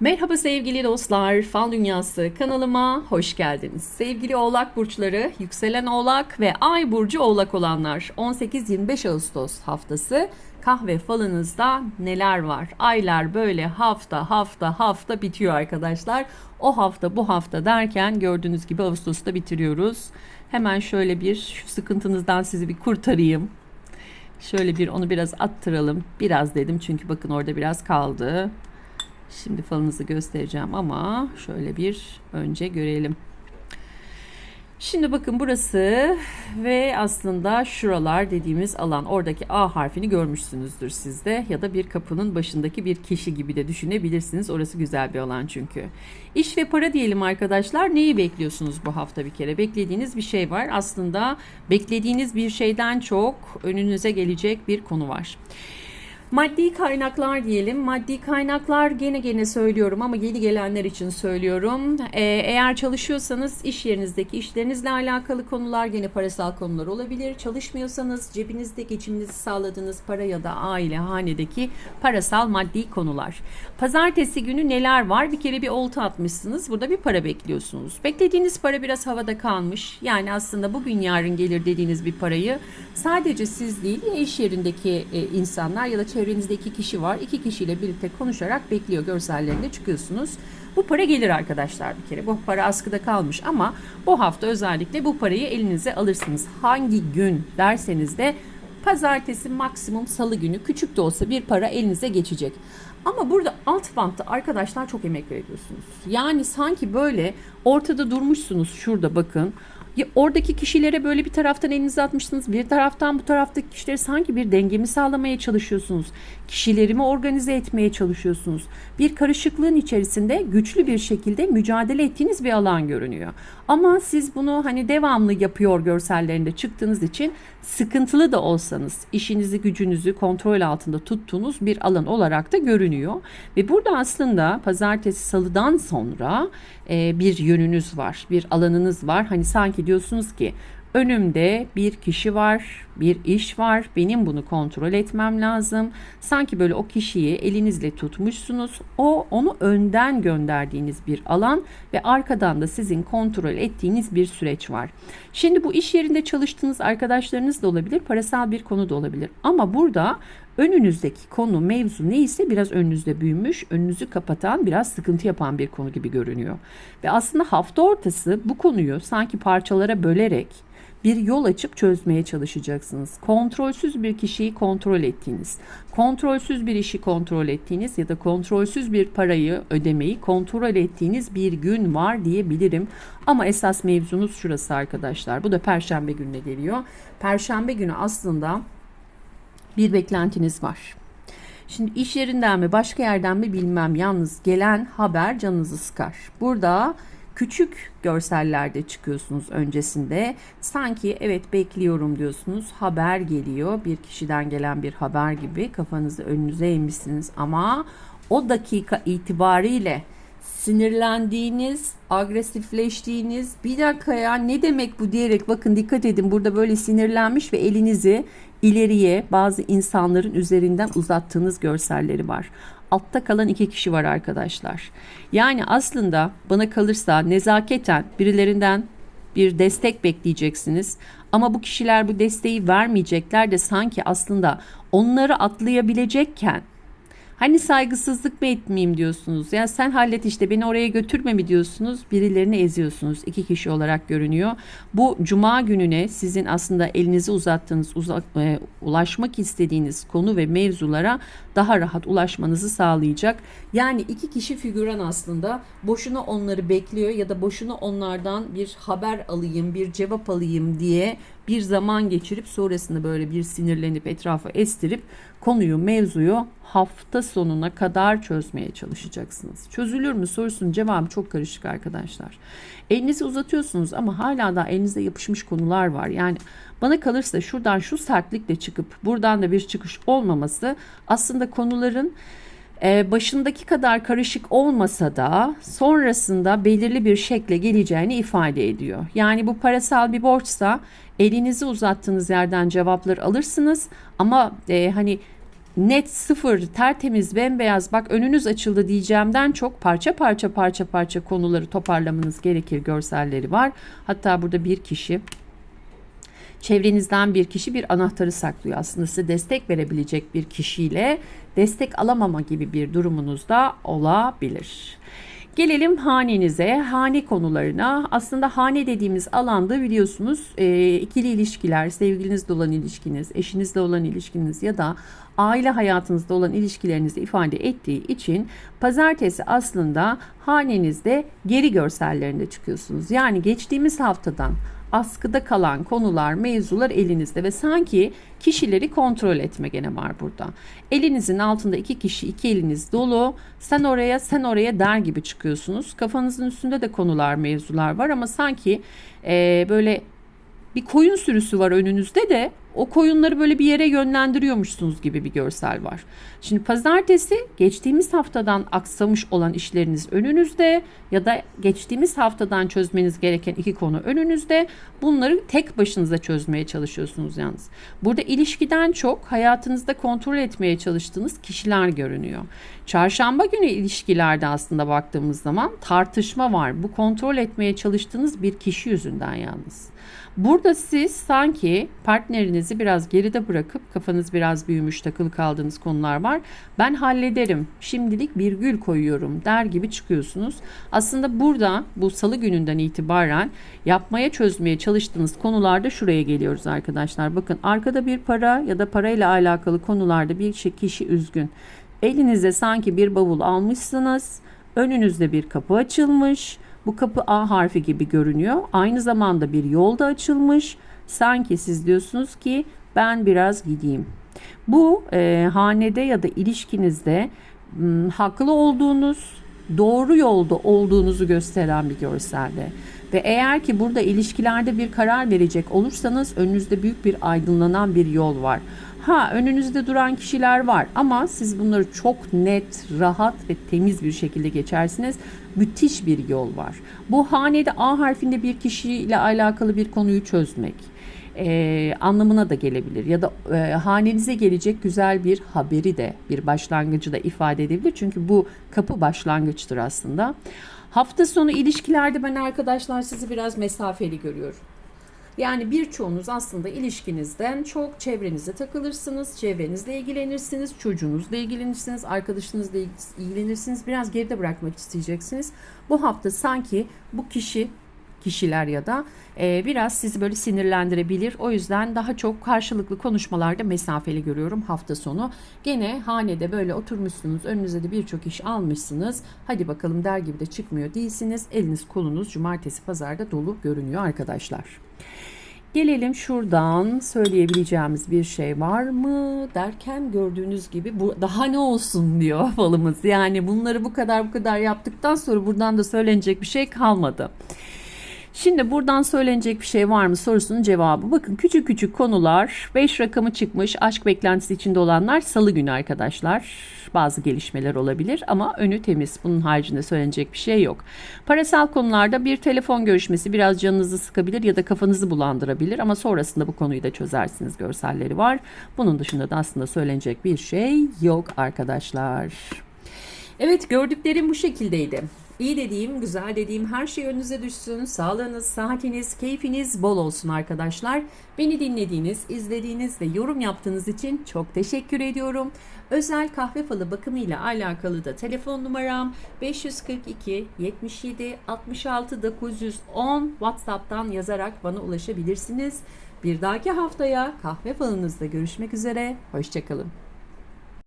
Merhaba sevgili dostlar, Fal Dünyası kanalıma hoş geldiniz. Sevgili Oğlak burçları, yükselen Oğlak ve Ay burcu Oğlak olanlar 18-25 Ağustos haftası kahve falınızda neler var? Aylar böyle hafta hafta hafta bitiyor arkadaşlar. O hafta bu hafta derken gördüğünüz gibi Ağustos'ta bitiriyoruz. Hemen şöyle bir şu sıkıntınızdan sizi bir kurtarayım. Şöyle bir onu biraz attıralım. Biraz dedim çünkü bakın orada biraz kaldı. Şimdi falınızı göstereceğim ama şöyle bir önce görelim. Şimdi bakın burası ve aslında şuralar dediğimiz alan oradaki A harfini görmüşsünüzdür sizde ya da bir kapının başındaki bir kişi gibi de düşünebilirsiniz. Orası güzel bir alan çünkü. İş ve para diyelim arkadaşlar. Neyi bekliyorsunuz bu hafta bir kere? Beklediğiniz bir şey var. Aslında beklediğiniz bir şeyden çok önünüze gelecek bir konu var. Maddi kaynaklar diyelim. Maddi kaynaklar gene gene söylüyorum ama yeni gelenler için söylüyorum. Ee, eğer çalışıyorsanız iş yerinizdeki işlerinizle alakalı konular gene parasal konular olabilir. Çalışmıyorsanız cebinizde geçiminizi sağladığınız para ya da aile hanedeki parasal maddi konular. Pazartesi günü neler var? Bir kere bir olta atmışsınız. Burada bir para bekliyorsunuz. Beklediğiniz para biraz havada kalmış. Yani aslında bugün yarın gelir dediğiniz bir parayı sadece siz değil iş yerindeki e, insanlar ya da çevrenizde iki kişi var. İki kişiyle birlikte konuşarak bekliyor görsellerinde çıkıyorsunuz. Bu para gelir arkadaşlar bir kere. Bu para askıda kalmış ama bu hafta özellikle bu parayı elinize alırsınız. Hangi gün derseniz de pazartesi maksimum salı günü küçük de olsa bir para elinize geçecek. Ama burada alt bantta arkadaşlar çok emek veriyorsunuz. Yani sanki böyle ortada durmuşsunuz şurada bakın. Ya oradaki kişilere böyle bir taraftan elinizi atmışsınız, bir taraftan bu taraftaki kişilere sanki bir dengemi sağlamaya çalışıyorsunuz. Kişilerimi organize etmeye çalışıyorsunuz. Bir karışıklığın içerisinde güçlü bir şekilde mücadele ettiğiniz bir alan görünüyor. Ama siz bunu hani devamlı yapıyor görsellerinde çıktığınız için sıkıntılı da olsanız işinizi gücünüzü kontrol altında tuttuğunuz bir alan olarak da görünüyor. Ve burada aslında pazartesi salıdan sonra e, bir yönünüz var, bir alanınız var. Hani sanki diyorsunuz ki önümde bir kişi var, bir iş var. Benim bunu kontrol etmem lazım. Sanki böyle o kişiyi elinizle tutmuşsunuz. O onu önden gönderdiğiniz bir alan ve arkadan da sizin kontrol ettiğiniz bir süreç var. Şimdi bu iş yerinde çalıştığınız arkadaşlarınız da olabilir, parasal bir konu da olabilir. Ama burada önünüzdeki konu, mevzu neyse biraz önünüzde büyümüş, önünüzü kapatan, biraz sıkıntı yapan bir konu gibi görünüyor. Ve aslında hafta ortası bu konuyu sanki parçalara bölerek bir yol açıp çözmeye çalışacaksınız. Kontrolsüz bir kişiyi kontrol ettiğiniz, kontrolsüz bir işi kontrol ettiğiniz ya da kontrolsüz bir parayı ödemeyi kontrol ettiğiniz bir gün var diyebilirim. Ama esas mevzunuz şurası arkadaşlar. Bu da perşembe gününe geliyor. Perşembe günü aslında bir beklentiniz var. Şimdi iş yerinden mi başka yerden mi bilmem yalnız gelen haber canınızı sıkar. Burada küçük görsellerde çıkıyorsunuz öncesinde. Sanki evet bekliyorum diyorsunuz. Haber geliyor. Bir kişiden gelen bir haber gibi kafanızı önünüze eğmişsiniz ama o dakika itibariyle sinirlendiğiniz, agresifleştiğiniz bir dakika ya ne demek bu diyerek bakın dikkat edin burada böyle sinirlenmiş ve elinizi ileriye bazı insanların üzerinden uzattığınız görselleri var. Altta kalan iki kişi var arkadaşlar. Yani aslında bana kalırsa nezaketen birilerinden bir destek bekleyeceksiniz. Ama bu kişiler bu desteği vermeyecekler de sanki aslında onları atlayabilecekken Hani saygısızlık mı etmeyeyim diyorsunuz. Yani sen hallet işte beni oraya götürme mi diyorsunuz. Birilerini eziyorsunuz. iki kişi olarak görünüyor. Bu cuma gününe sizin aslında elinizi uzattığınız, uzak, e, ulaşmak istediğiniz konu ve mevzulara daha rahat ulaşmanızı sağlayacak. Yani iki kişi figüran aslında boşuna onları bekliyor ya da boşuna onlardan bir haber alayım, bir cevap alayım diye bir zaman geçirip sonrasında böyle bir sinirlenip etrafı estirip konuyu, mevzuyu hafta sonuna kadar çözmeye çalışacaksınız. Çözülür mü sorusunun cevabı çok karışık arkadaşlar. Elinizi uzatıyorsunuz ama hala da elinizde yapışmış konular var. Yani bana kalırsa şuradan şu sertlikle çıkıp buradan da bir çıkış olmaması aslında konuların e, başındaki kadar karışık olmasa da sonrasında belirli bir şekle geleceğini ifade ediyor. Yani bu parasal bir borçsa elinizi uzattığınız yerden cevaplar alırsınız ama e, hani net sıfır tertemiz bembeyaz bak önünüz açıldı diyeceğimden çok parça parça parça parça konuları toparlamanız gerekir görselleri var. Hatta burada bir kişi çevrenizden bir kişi bir anahtarı saklıyor. Aslında size destek verebilecek bir kişiyle destek alamama gibi bir durumunuz da olabilir. Gelelim hanenize, hane konularına. Aslında hane dediğimiz alanda biliyorsunuz e, ikili ilişkiler, sevgilinizle olan ilişkiniz, eşinizle olan ilişkiniz ya da aile hayatınızda olan ilişkilerinizi ifade ettiği için pazartesi aslında hanenizde geri görsellerinde çıkıyorsunuz. Yani geçtiğimiz haftadan askıda kalan konular, mevzular elinizde ve sanki kişileri kontrol etme gene var burada. Elinizin altında iki kişi, iki eliniz dolu. Sen oraya, sen oraya der gibi çıkıyorsunuz. Kafanızın üstünde de konular, mevzular var ama sanki e, böyle bir koyun sürüsü var önünüzde de o koyunları böyle bir yere yönlendiriyormuşsunuz gibi bir görsel var. Şimdi pazartesi geçtiğimiz haftadan aksamış olan işleriniz önünüzde ya da geçtiğimiz haftadan çözmeniz gereken iki konu önünüzde. Bunları tek başınıza çözmeye çalışıyorsunuz yalnız. Burada ilişkiden çok hayatınızda kontrol etmeye çalıştığınız kişiler görünüyor. Çarşamba günü ilişkilerde aslında baktığımız zaman tartışma var. Bu kontrol etmeye çalıştığınız bir kişi yüzünden yalnız. Burada siz sanki partnerinizi biraz geride bırakıp kafanız biraz büyümüş takılı kaldığınız konular var. Ben hallederim. Şimdilik bir gül koyuyorum der gibi çıkıyorsunuz. Aslında burada bu salı gününden itibaren yapmaya çözmeye çalıştığınız konularda şuraya geliyoruz arkadaşlar. Bakın arkada bir para ya da parayla alakalı konularda bir şey- kişi üzgün. Elinize sanki bir bavul almışsınız. Önünüzde bir kapı açılmış. Bu kapı A harfi gibi görünüyor. Aynı zamanda bir yol da açılmış. Sanki siz diyorsunuz ki ben biraz gideyim. Bu e, hanede ya da ilişkinizde m, haklı olduğunuz, doğru yolda olduğunuzu gösteren bir görselde. Ve eğer ki burada ilişkilerde bir karar verecek olursanız önünüzde büyük bir aydınlanan bir yol var. Ha önünüzde duran kişiler var ama siz bunları çok net, rahat ve temiz bir şekilde geçersiniz. Müthiş bir yol var. Bu hanede A harfinde bir kişiyle alakalı bir konuyu çözmek e, anlamına da gelebilir ya da e, hanenize gelecek güzel bir haberi de bir başlangıcı da ifade edebilir. Çünkü bu kapı başlangıçtır aslında. Hafta sonu ilişkilerde ben arkadaşlar sizi biraz mesafeli görüyorum. Yani birçoğunuz aslında ilişkinizden çok çevrenizde takılırsınız, çevrenizle ilgilenirsiniz, çocuğunuzla ilgilenirsiniz, arkadaşınızla ilgilenirsiniz. Biraz geride bırakmak isteyeceksiniz. Bu hafta sanki bu kişi kişiler ya da e, biraz sizi böyle sinirlendirebilir. O yüzden daha çok karşılıklı konuşmalarda mesafeli görüyorum hafta sonu. Gene hanede böyle oturmuşsunuz, önünüze de birçok iş almışsınız. Hadi bakalım der gibi de çıkmıyor değilsiniz. Eliniz kolunuz cumartesi pazarda dolu görünüyor arkadaşlar. Gelelim şuradan söyleyebileceğimiz bir şey var mı derken gördüğünüz gibi bu daha ne olsun diyor falımız. Yani bunları bu kadar bu kadar yaptıktan sonra buradan da söylenecek bir şey kalmadı. Şimdi buradan söylenecek bir şey var mı sorusunun cevabı. Bakın küçük küçük konular 5 rakamı çıkmış aşk beklentisi içinde olanlar salı günü arkadaşlar. Bazı gelişmeler olabilir ama önü temiz. Bunun haricinde söylenecek bir şey yok. Parasal konularda bir telefon görüşmesi biraz canınızı sıkabilir ya da kafanızı bulandırabilir ama sonrasında bu konuyu da çözersiniz görselleri var. Bunun dışında da aslında söylenecek bir şey yok arkadaşlar. Evet gördüklerim bu şekildeydi. İyi dediğim, güzel dediğim her şey önünüze düşsün. Sağlığınız, saatiniz, keyfiniz bol olsun arkadaşlar. Beni dinlediğiniz, izlediğiniz ve yorum yaptığınız için çok teşekkür ediyorum. Özel kahve falı bakımıyla alakalı da telefon numaram 542 77 66 910 WhatsApp'tan yazarak bana ulaşabilirsiniz. Bir dahaki haftaya kahve falınızda görüşmek üzere. Hoşçakalın.